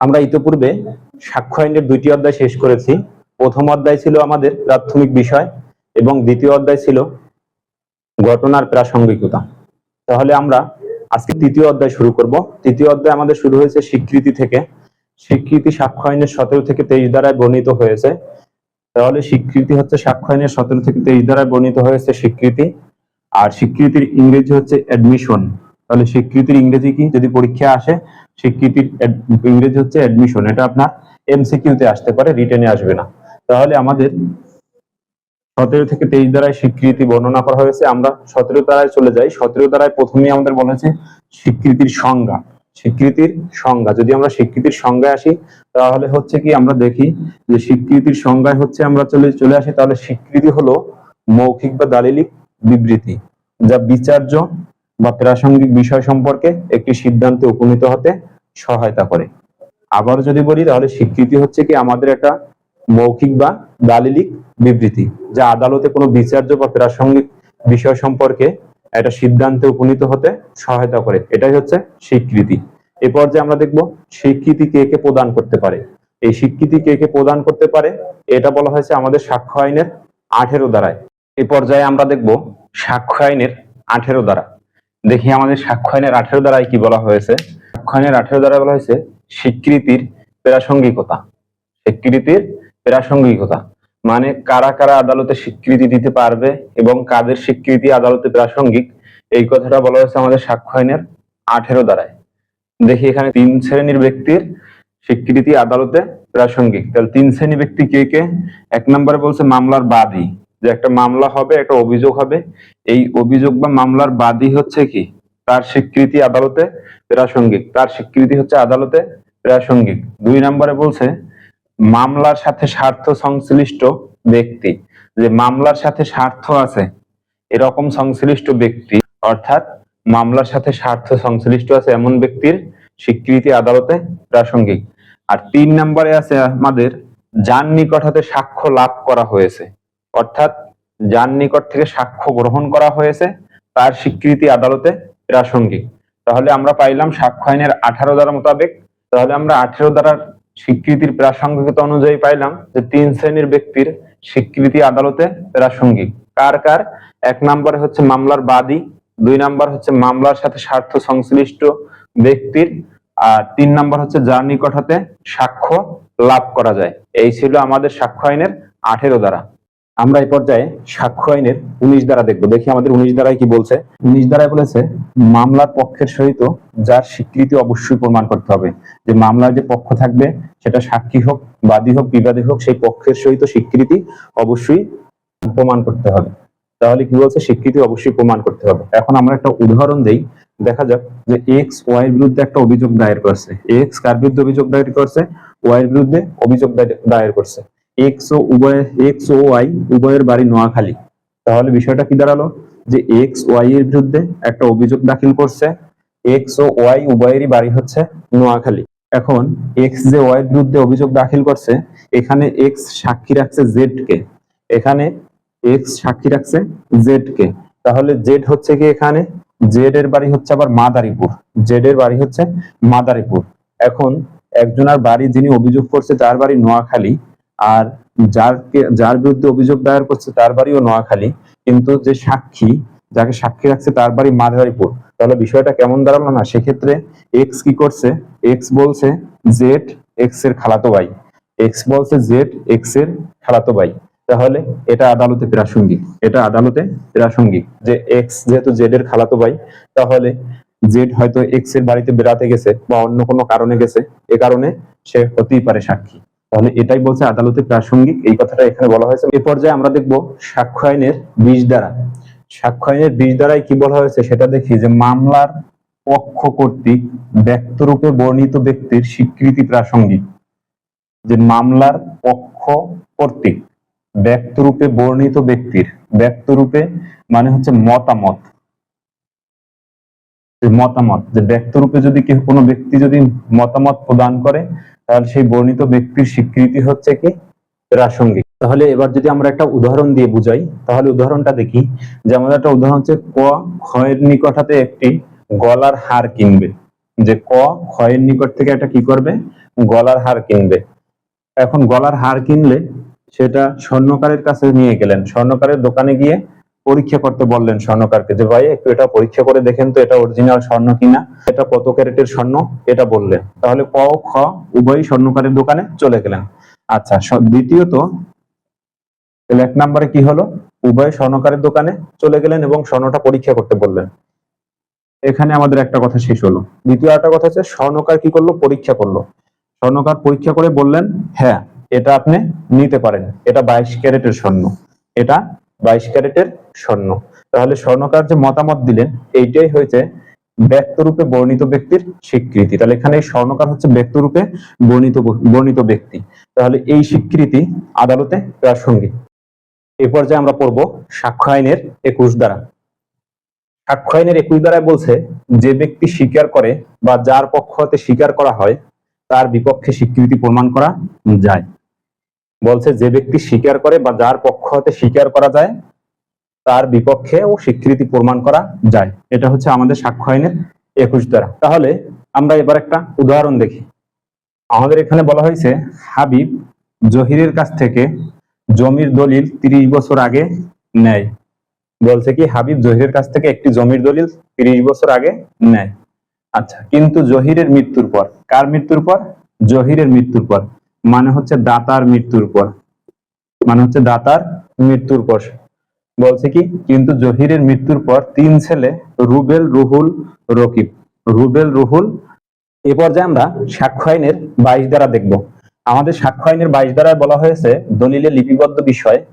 আমরা ইতিপূর্বে সাক্ষ্য আইনের দুইটি অধ্যায় শেষ করেছি। প্রথম অধ্যায় ছিল আমাদের প্রাথমিক বিষয় এবং দ্বিতীয় অধ্যায় ছিল ঘটনার প্রাসঙ্গিকতা। তাহলে আমরা আজকে তৃতীয় অধ্যায় শুরু করব। তৃতীয় অধ্যায় আমাদের শুরু হয়েছে স্বীকৃতি থেকে। স্বীকৃতি সাক্ষ্য আইনের সতেরো থেকে তেইশ দ্বারায় বর্ণিত হয়েছে। তাহলে স্বীকৃতি হচ্ছে সাক্ষ্য আইনের সতেরো থেকে তেইশ দ্বারায় বর্ণিত হয়েছে স্বীকৃতি। আর স্বীকৃতির ইংরেজি হচ্ছে অ্যাডমিশন তাহলে স্বীকৃতির ইংরেজি কি? যদি পরীক্ষা আসে, স্বীকৃতির ইংরেজি হচ্ছে অ্যাডমিশন এটা আপনার এমসিকিউতে আসতে পারে রিটেনে আসবে না। তাহলে আমাদের সতেরো থেকে তেইশ দ্বারায় স্বীকৃতি বর্ণনা করা হয়েছে, আমরা সতেরো দ্বারায় চলে যাই। সতেরো দ্বারায় প্রথমেই আমাদের বলা হয়েছে স্বীকৃতির সংজ্ঞা। স্বীকৃতির সংজ্ঞা, যদি আমরা স্বীকৃতির সংজ্ঞায় আসি, তাহলে হচ্ছে কি, আমরা দেখি যে স্বীকৃতির সংজ্ঞায় হচ্ছে আমরা চলে চলে আসি, তাহলে স্বীকৃতি হলো মৌখিক বা দালিলিক বিবৃতি, যা বিচার্য বা প্রাসঙ্গিক বিষয় সম্পর্কে একটি সিদ্ধান্তে উপনীত হতে সহায়তা করে। আবার যদি বলি, তাহলে স্বীকৃতি হচ্ছে কি আমাদের একটা মৌখিক বা দালিলিক বিবৃতি, যা আদালতে কোনো বিচার্য বা প্রাসঙ্গিক বিষয় সম্পর্কে একটা সিদ্ধান্তে উপনীত হতে সহায়তা করে। এটাই হচ্ছে স্বীকৃতি। এ পর্যায়ে আমরা দেখব স্বীকৃতি কে কে প্রদান করতে পারে। এই স্বীকৃতি কে কে প্রদান করতে পারে, এটা বলা হয়েছে আমাদের সাক্ষ্য আইনের আঠেরো দ্বারায়। এ পর্যায়ে আমরা দেখব সাক্ষ্য আইনের আঠেরো দ্বারা। দেখি আমাদের সাক্ষ্য আইনের আঠেরো দ্বারায় কি বলা হয়েছে? সাক্ষ্য আইনের আঠেরো দ্বারা বলা হয়েছে, স্বীকৃতির প্রাসঙ্গিকতা। স্বীকৃতির প্রাসঙ্গিকতা। মানে কারা কারা আদালতে স্বীকৃতি দিতে পারবে এবং কাদের স্বীকৃতি আদালতে প্রাসঙ্গিক, এই কথাটা বলা হয়েছে আমাদের সাক্ষ্য আইনের আঠেরো দ্বারায়। দেখি এখানে তিন শ্রেণির ব্যক্তির স্বীকৃতি আদালতে প্রাসঙ্গিক। তাহলে তিন শ্রেণি ব্যক্তি কে কে? এক নম্বরে বলছে মামলার বাদী। যে একটা মামলা হবে, একটা অভিযোগ হবে। এই অভিযোগ বা মামলার বাদী হচ্ছে কি? তার স্বীকৃতি আদালতে প্রাসঙ্গিক তার স্বীকৃতি হচ্ছে আদালতে প্রাসঙ্গিক দুই নম্বরে বলছে, মামলার সাথে স্বার্থ সংশ্লিষ্ট ব্যক্তি। যে মামলার সাথে স্বার্থ আছে, এরকম সংশ্লিষ্ট ব্যক্তি, অর্থাৎ মামলার সাথে স্বার্থ সংশ্লিষ্ট আছে এমন ব্যক্তির স্বীকৃতি আদালতে প্রাসঙ্গিক আর তিন নম্বরে আছে আমাদের, যার নিকট হতে সাক্ষ্য লাভ করা হয়েছে। অর্থাৎ যার নিকট থেকে সাক্ষ্য গ্রহণ করা হয়েছে, তার স্বীকৃতি আদালতে প্রাসঙ্গিক। তাহলে আমরা পাইলাম সাক্ষ্য আইনের আঠারো দ্বারা মোতাবেক। তাহলে আমরা আঠেরো দ্বারার স্বীকৃতির প্রাসঙ্গিকতা অনুযায়ী পাইলাম যে তিন শ্রেণির ব্যক্তির স্বীকৃতি আদালতে প্রাসঙ্গিক। কার কার? এক নম্বরে হচ্ছে মামলার বাদী, দুই নাম্বার হচ্ছে মামলার সাথে স্বার্থ সংশ্লিষ্ট ব্যক্তির, আর তিন নাম্বার হচ্ছে যার নিকট হতে সাক্ষ্য লাভ করা যায়। এই ছিল আমাদের সাক্ষ্য আইনের আঠেরো দ্বারা আমরা এই পর্যায়ে সাক্ষ্য আইনের উনিশ দ্বারা দেখব। দেখি আমাদের উনিশ দ্বারায় কি বলছে। উনিশ দ্বারায় বলেছে, মামলার পক্ষের সহিত যার স্বীকৃতি অবশ্যই প্রমাণ করতে হবে। যে মামলার যে পক্ষ থাকবে, সেটা সাক্ষী হোক, বাদী হোক, বিবাদী হোক, সেই পক্ষের সহিত স্বীকৃতি অবশ্যই প্রমাণ করতে হবে। তাহলে কি বলছে? স্বীকৃতি অবশ্যই প্রমাণ করতে হবে। এখন আমরা একটা উদাহরণ দেই। দেখা যাক যে এক্স ওয়াই এর বিরুদ্ধে একটা অভিযোগ দায়ের করছে। এক্স কার বিরুদ্ধে অভিযোগ দায়ের করছে? ওয়াই এর বিরুদ্ধে অভিযোগ দায়ের- দায়ের করছে। এক্স ও উভয়, এক্স ও ওয়াই উভয়ের বাড়ি নোয়াখালী। তাহলে বিষয়টা কি দাঁড়াল? যে এক্স ওয়াই এর বিরুদ্ধে একটা অভিযোগ দাখিল করছে, এক্স ও ওয়াই উভয়েরই বাড়ি হচ্ছে নোয়াখালী। এখন এক্স যে ওয়াই এর বিরুদ্ধে অভিযোগ দাখিল করছে, এখানে এক্স সাক্ষী রাখছে জেড কে। এখানে এক্স সাক্ষী রাখছে জেড কে। তাহলে জেড হচ্ছে কি এখানে? জেড এর বাড়ি হচ্ছে আবার মাদারীপুর। জেড এর বাড়ি হচ্ছে মাদারীপুর। এখন একজনের বাড়ি যিনি অভিযোগ করছে, তার বাড়ি নোয়াখালী। আর যার যার বিরুদ্ধে অভিযোগ দায়ের করছে তার বাড়িও নোয়াখালী। কিন্তু যে সাক্ষী, যাকে সাক্ষী রাখছে তার বাড়ি মাদারীপুর তাহলে বিষয়টা কেমন দাঁড়াল না? সেক্ষেত্রে এক্স কি করছে? এক্স বলছে জেড এক্সের খালাতো ভাই। এক্স বলছে জেড এক্সের খালাতো ভাই। তাহলে এটা আদালতে প্রাসঙ্গিক। এটা আদালতে প্রাসঙ্গিক যে এক্স যেহেতু জেড এর খালাতো ভাই, তাহলে জেড হয়তো এক্সের বাড়িতে বেড়াতে গেছে বা অন্য কোনো কারণে গেছে। এ কারণে সে হতেই পারে সাক্ষী। তাহলে এটাই বলছে আদালতে প্রাসঙ্গিক, এই কথাটা এখানে বলা হয়েছে। এ পর্যায়ে আমরা দেখব সাক্ষ্য আইনের বিশ দ্বারা। সাক্ষ্য আইনের বিশ দ্বারায় কি বলা হয়েছে সেটা দেখি, যে মামলার পক্ষ কর্তৃক ব্যক্তরূপে বর্ণিত ব্যক্তির স্বীকৃতি প্রাসঙ্গিক, যে মামলার পক্ষ কর্তৃক ব্যক্তরূপে বর্ণিত ব্যক্তির, ব্যক্তরূপে মানে হচ্ছে মতামত। মতামত, যে ব্যক্তরূপে যদি কেউ কোনো ব্যক্তি যদি মতামত প্রদান করে তাহলে সেই বর্ণিত ব্যক্তির স্বীকৃতি হচ্ছে কি? প্রাসঙ্গিক। তাহলে এবার যদি আমরা একটা উদাহরণ দিয়ে বুঝাই, তাহলে উদাহরণটা দেখি। যে আমাদের একটা উদাহরণ হচ্ছে, ক ক্ষয়ের নিকট হাতে একটি গলার হার কিনবে। যে ক ক্ষয়ের নিকট থেকে একটা কি করবে? গলার হার কিনবে। এখন গলার হার কিনলে সেটা স্বর্ণকারের কাছে নিয়ে গেলেন। স্বর্ণকারের দোকানে গিয়ে পরীক্ষা করতে বললেন স্বর্ণকারকে যে, ভাই, একটু এটা পরীক্ষা করে দেখেন তো, এটা অরিজিনাল স্বর্ণ কিনা? এটা কত ক্যারেটের স্বর্ণ? এটা বললেন। তাহলে ক, খ, উভয়ই স্বর্ণকারের দোকানে চলে গেলেন। আচ্ছা দ্বিতীয়ত এক নম্বরে কি হলো? উভয় স্বর্ণকারের দোকানে চলে গেলেন এবং স্বর্ণটা পরীক্ষা করতে বললেন। এখানে আমাদের একটা কথা শেষ হলো। দ্বিতীয় একটা কথা হচ্ছে, স্বর্ণকার কি করল? পরীক্ষা করল। স্বর্ণকার পরীক্ষা করে বললেন হ্যাঁ এটা আপনি নিতে পারেন। এটা বাইশ ক্যারেটের স্বর্ণ। এটা বাইশ ক্যারেটের স্বর্ণ। তাহলে স্বর্ণকার যে মতামত দিলেন, এইটাই হয়েছে ব্যক্তরূপে বর্ণিত ব্যক্তির স্বীকৃতি। তাহলে এখানে স্বর্ণকার হচ্ছে ব্যক্তরূপে বর্ণিত বর্ণিত ব্যক্তি। তাহলে এই স্বীকৃতি আদালতে প্রাসঙ্গিক। এ পর্যায়ে আমরা পড়ব সাক্ষ্য আইনের একুশ দ্বারা সাক্ষ্য আইনের একুশ দ্বারায় বলছে, যে ব্যক্তি স্বীকার করে বা যার পক্ষ হতে স্বীকার করা হয়, তার বিপক্ষে স্বীকৃতি প্রমাণ করা যায়। বলছে, যে ব্যক্তি স্বীকার করে বা যার পক্ষ হতে স্বীকার করা যায়, তার বিপক্ষে ও স্বীকৃতি প্রমাণ করা যায়। এটা হচ্ছে আমাদের সাক্ষ্য আইনের একুশ দ্বারা তাহলে আমরা এবার একটা উদাহরণ দেখি। আমাদের এখানে বলা হয়েছে, হাবিব জহিরের কাছ থেকে জমির দলিল তিরিশ বছর আগে নেয়। বলছে কি, হাবিব জহিরের কাছ থেকে একটি জমির দলিল তিরিশ বছর আগে নেয়। আচ্ছা কিন্তু জহিরের মৃত্যুর পর, কার মৃত্যুর পর? জহিরের মৃত্যুর পর। মানে হচ্ছে দাতার মৃত্যুর পর। মানে হচ্ছে দাতার মৃত্যুর পর। বলছে কি? কিন্তু জহিরের মৃত্যুর পর তিন ছেলে, রুবেল, রুহুল, রকিব। রুবেল, রুহুল, এ পর্যায়ে আমরা সাক্ষ্য আইনের বাইশ দ্বারা দেখব। আমাদের সাক্ষ্য আইনের বাইশ দ্বারায় বলা হয়েছে, দলিলে লিপিবদ্ধ বিষয়,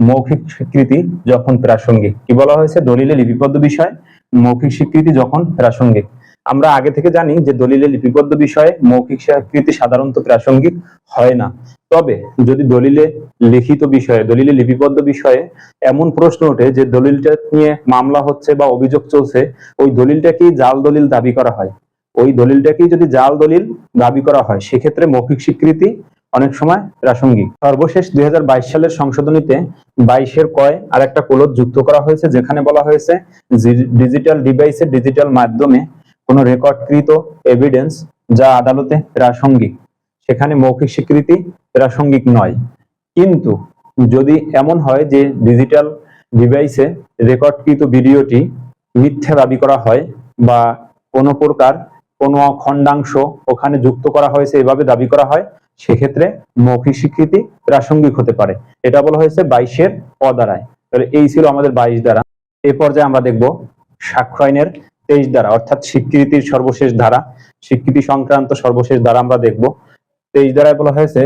মৌখিক স্বীকৃতি যখন প্রাসঙ্গিক। কি বলা হয়েছে? দলিলে লিপিবদ্ধ বিষয়, মৌখিক স্বীকৃতি যখন প্রাসঙ্গিক। আমরা আগে থেকে জানি যে দলিলে লিপিবদ্ধ বিষয়ে মৌখিক স্বীকৃতি সাধারণত প্রাসঙ্গিক হয় না। তবে যদি দলিলে লিখিত বিষয়ে, দলিলে লিপিবদ্ধ বিষয়ে এমন প্রশ্ন ওঠে যে দলিলটা নিয়ে মামলা হচ্ছে বা অভিযোগ চলছে, ওই দলিলটাকেই জাল দলিল দাবি করা হয়। ওই দলিলটাকেই যদি জাল দলিল দাবি করা হয়, সেক্ষেত্রে মৌখিক স্বীকৃতি অনেক সময় প্রাসঙ্গিক। সর্বশেষ দুই হাজার বাইশ সালের সংশোধনীতে বাইশের কয় আর একটা কোলদ যুক্ত করা হয়েছে, যেখানে বলা হয়েছে ডিজিটাল ডিভাইসের ডিজিটাল মাধ্যমে কোনো রেকর্ডকৃত এভিডেন্স যা আদালতে প্রাসঙ্গিক। সেখানে মৌখিক স্বীকৃতি প্রাসঙ্গিক নয়। কিন্তু যদি এমন হয় যে ডিজিটাল ডিভাইসে রেকর্ডকৃত ভিডিওটি মিথ্যা দাবি করা হয় বা কোনো প্রকার কোনো খণ্ডাংশ ওখানে যুক্ত করা হয়েছে এভাবে দাবি করা হয়, সেক্ষেত্রে মৌখিক স্বীকৃতি প্রাসঙ্গিক হতে পারে। এটা বলা হয়েছে বাইশের অদারায় তাহলে এই ছিল আমাদের বাইশ দ্বারা। এ পর্যায়ে আমরা দেখব সাক্ষ্য আইনের তেইশ দ্বারা, অর্থাৎ স্বীকৃতির সর্বশেষ ধারা, স্বীকৃতি সংক্রান্ত সর্বশেষ দ্বারা আমরা দেখব। তেইশ দ্বারায় বলা হয়েছে,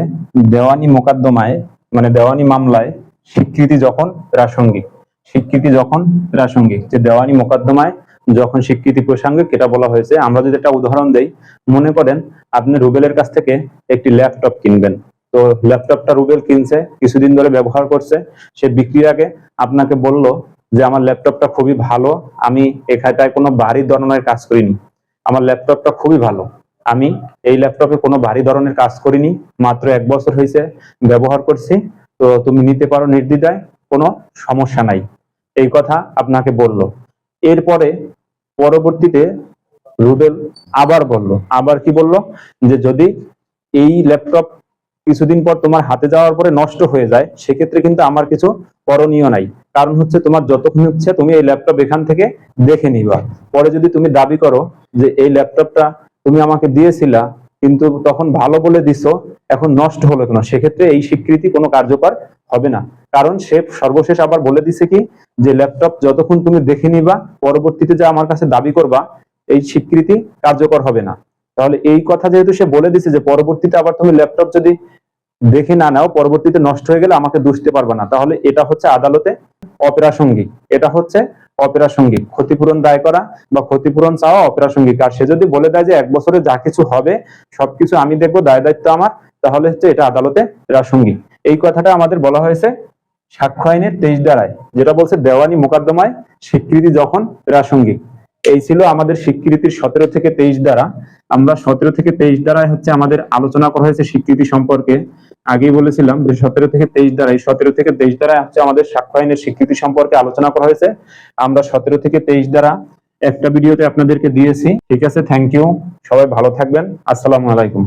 দেওয়ানি মোকদ্দমায় মানে দেওয়ানি মামলায় স্বীকৃতি যখন প্রাসঙ্গিক, স্বীকৃতি যখন প্রাসঙ্গিক, যে দেওয়ানি মোকদ্দমায় যখন স্বীকৃতি প্রাসঙ্গিক, এটা বলা হয়েছে। আমরা যদি একটা উদাহরণ দেই, মনে করেন আপনি রুবেলের কাছ থেকে একটি ল্যাপটপ কিনবেন। তো ল্যাপটপটা রুবেল কিনছে, কিছুদিন ধরে ব্যবহার করছে, সে বিক্রির আগে আপনাকে বলল যে আমার ল্যাপটপটা খুবই ভালো, আমি এখানটায় কোনো ভারী ধরনের কাজ করিনি। আমার ল্যাপটপটা খুবই ভালো। আমি এই ল্যাপটপে কোনো ভারী ধরনের কাজ করিনি, মাত্র এক বছর হয়েছে ব্যবহার করছি। তো তুমি নিতে পারো নির্দ্বিধায়, কোনো সমস্যা নাই। এই কথা আপনাকে বলল। এরপরে পরবর্তীতে রুবেল আবার বলল, আবার কি বলল? যে যদি এই ল্যাপটপ কিছুদিন পর তোমার হাতে যাওয়ার পরে নষ্ট হয়ে যায়, সেক্ষেত্রে কিন্তু আমার কিছু করণীয় নাই। কারণ হচ্ছে তোমার যতক্ষণ হচ্ছে তুমি এই ল্যাপটপ এখান থেকে দেখে নিবা। পরে যদি তুমি দাবি করো যে এই ল্যাপটপটা তুমি আমাকে দিয়েছিলা, কিন্তু তখন ভালো বলে দিছো, এখন নষ্ট হলো কেন? সেক্ষেত্রে এই স্বীকৃতি কোনো কার্যকর হবে না। কারণ সে সর্বশেষ আবার বলে দিছে কি, যে ল্যাপটপ যতক্ষণ তুমি দেখে নিবা, পরবর্তীতে যা আমার কাছে দাবি করবা, এই স্বীকৃতি কার্যকর হবে না। তাহলে এই কথা যেহেতু সে বলে দিছে যে পরবর্তীতে আবার তুমি ল্যাপটপ যদি দেখে না নাও, পরবর্তীতে নষ্ট হয়ে গেলে আমাকে দুষতে পারবে না। তাহলে এটা হচ্ছে আদালতে অপ্রাসঙ্গিক এটা হচ্ছে অপ্রাসঙ্গিক ক্ষতিপূরণ দায় করা বা ক্ষতিপূরণ চাওয়া অপ্রাসঙ্গিক আর সে যদি বলে দেয় যে এক বছরে যা কিছু হবে, সবকিছু আমি দেখব, দায় দায়িত্ব আমার, তাহলে হচ্ছে এটা আদালতে প্রাসঙ্গিক এই কথাটা আমাদের বলা হয়েছে সাক্ষ্য আইনের তেইশ দ্বারায় যেটা বলছে দেওয়ানি মোকদ্দমায় স্বীকৃতি যখন প্রাসঙ্গিক এই ছিল আমাদের স্বীকৃতির সতেরো থেকে তেইশ দ্বারা আমরা সতেরো থেকে তেইশ দ্বারায় হচ্ছে আমাদের আলোচনা করা হয়েছে স্বীকৃতি সম্পর্কে। আগেই বলেছিলাম যে সতেরো থেকে তেইশ দ্বারা এই সতেরো থেকে তেইশ দ্বারা হচ্ছে আমাদের সাক্ষ্য আইনের স্বীকৃতি সম্পর্কে আলোচনা করা হয়েছে। আমরা সতেরো থেকে তেইশ দ্বারা একটা ভিডিওতে আপনাদেরকে দিয়েছি। ঠিক আছে থ্যাংক ইউ সবাই ভালো থাকবেন। আসসালামু আলাইকুম।